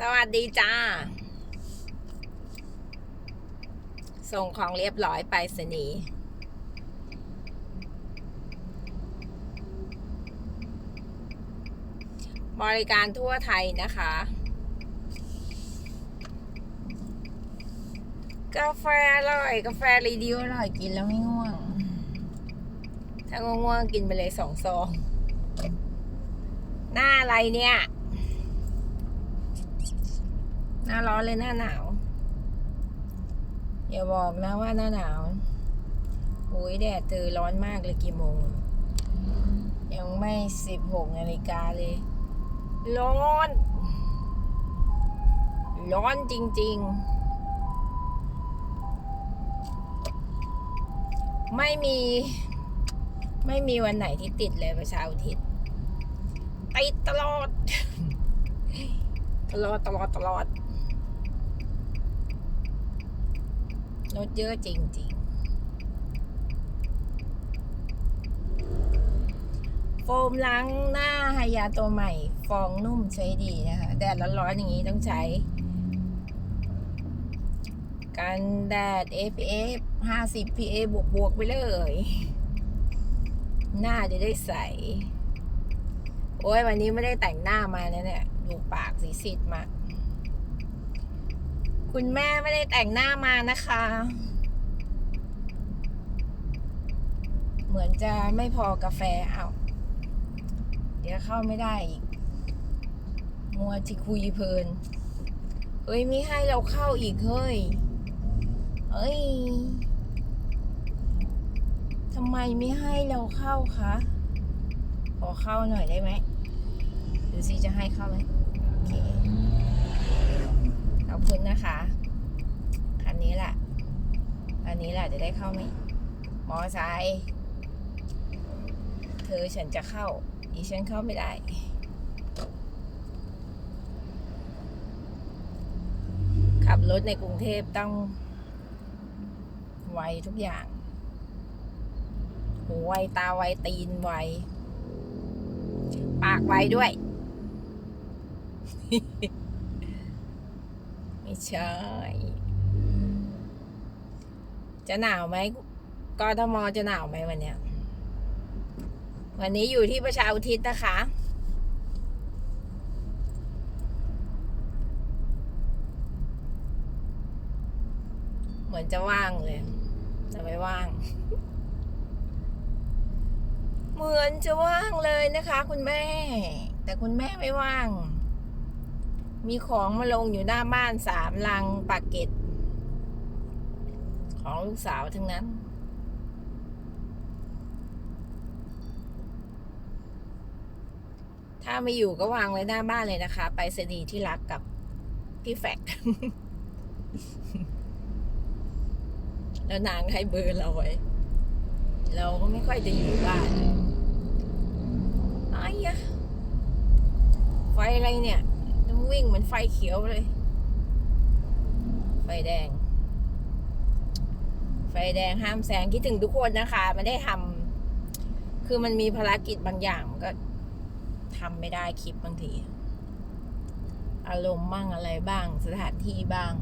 สวัสดีจ้า ส่งของเรียบร้อยไปสนีบริการทั่วไทยนะคะ กาแฟอร่อย กาแฟรีดิวอร่อยกินแล้วไม่ง่วง ถ้าง่วงกินไปเลยสองซอง หน้าอะไรเนี่ย หน้าร้อนเลยหน้าหนาวอย่าบอกนะว่าหน้าหนาวโอ้ยแดดเธอร้อนมากเลยกี่โมง ยังไม่สิบหกนาฬิกาเลย ร้อน ร้อนจริง ๆ ไม่มี ไม่มีวันไหนที่ติดเลยประชาอุทิศติดตลอด ตลอดตลอดตลอด รถเยอะจริงๆ โฟมล้างหน้าไฮยาตัวใหม่ ฟองนุ่มใช้ดีนะคะ แดดร้อนๆอย่างนี้ต้องใช้ กันแดด SPF 50 PA บวกบวกๆไปเลย หน้าจะได้ใส โอ้ยวันนี้ไม่ได้แต่งหน้ามาเนี่ยเนี่ย ดูปากสีสิทธ์มาก คุณแม่ไม่ได้แต่งหน้ามานะคะ เหมือนจะไม่พอกาแฟเอาเดี๋ยวเข้าไม่ได้อีก มัวที่คุยเพลินเฮ้ยไม่ให้เราเข้าอีกเฮ้ยเฮ้ยทำไมไม่ให้เราเข้าคะ ขอเข้าหน่อยได้ไหมดูสิจะให้เข้าไหมโอเค ขอบคุณนะคะ คันนี้แหละ อั นี้แหละจะได้เข้าไหมมอไซค์เธอฉันจะเข้า อีฉันเข้าไม่ได้ ขับรถในกรุงเทพต้อง ไวทุกอย่างหูไวตาไวตีนไว ปากไวด้วย ไม่ใช่ จะหนาวไหมกทมจะหนาวไหมวันเนี้ย วันนี้อยู่ที่ประชาอุทิศนะคะ เหมือนจะว่างเลยแต่ไม่ว่าง เหมือนจะว่างเลยนะคะ คุณแม่ แต่คุณแม่ไม่ว่าง มีของมาลงอยู่หน้าบ้านสามลังปากเกร็ด ของลูกสาวทั้งนั้น ถ้าไม่อยู่ก็วางไว้หน้าบ้านเลยนะคะ ไปเสนีที่รักกับพี่แฟกแล้วนางให้เบอร์เราไว้เราก็ไม่ค่อยจะอยู่บ้านไอ้ยะไฟอะไรเนี่ยต้องวิ่งเหมือนไฟเขียวเลย ไฟแดง ไฟแดงห้ามแซงคิดถึงทุกคนนะคะไม่ได้ทำคือมันมีภารกิจบางอย่างก็ทำไม่ได้คลิปบางที อารมณ์บ้างอะไรบ้าง สถานที่บ้าง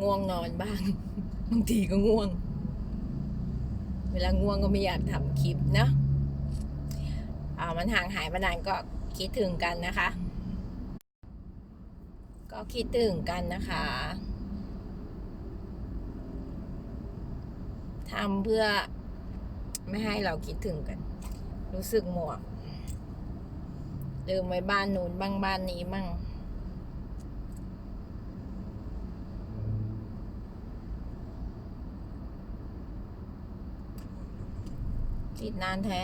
ง่วงนอนบ้างบางทีก็ง่วง เวลาง่วงก็ไม่อยากทำคลิปนะอ่ามันห่างหายมานานก็คิดถึงกันนะคะ ก็คิดถึงกันนะคะ ทำเพื่อไม่ให้เราคิดถึงกัน รู้สึกหมวกลืมไว้บ้านนู้นบ้างบ้านนี้มั่งติดนานแท้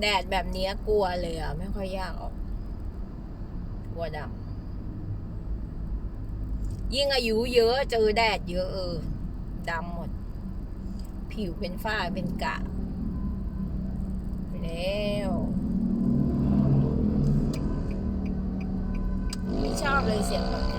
แดดแบบนี้กลัวเลยอะ ไม่ค่อยยากออก กลัวดำ ยิ่งอายุเยอะเจอแดดเยอะเออดำหมด ผิวเป็นฝ้าเป็นกะ แล้วไม่ชอบเลยเสียงแบบ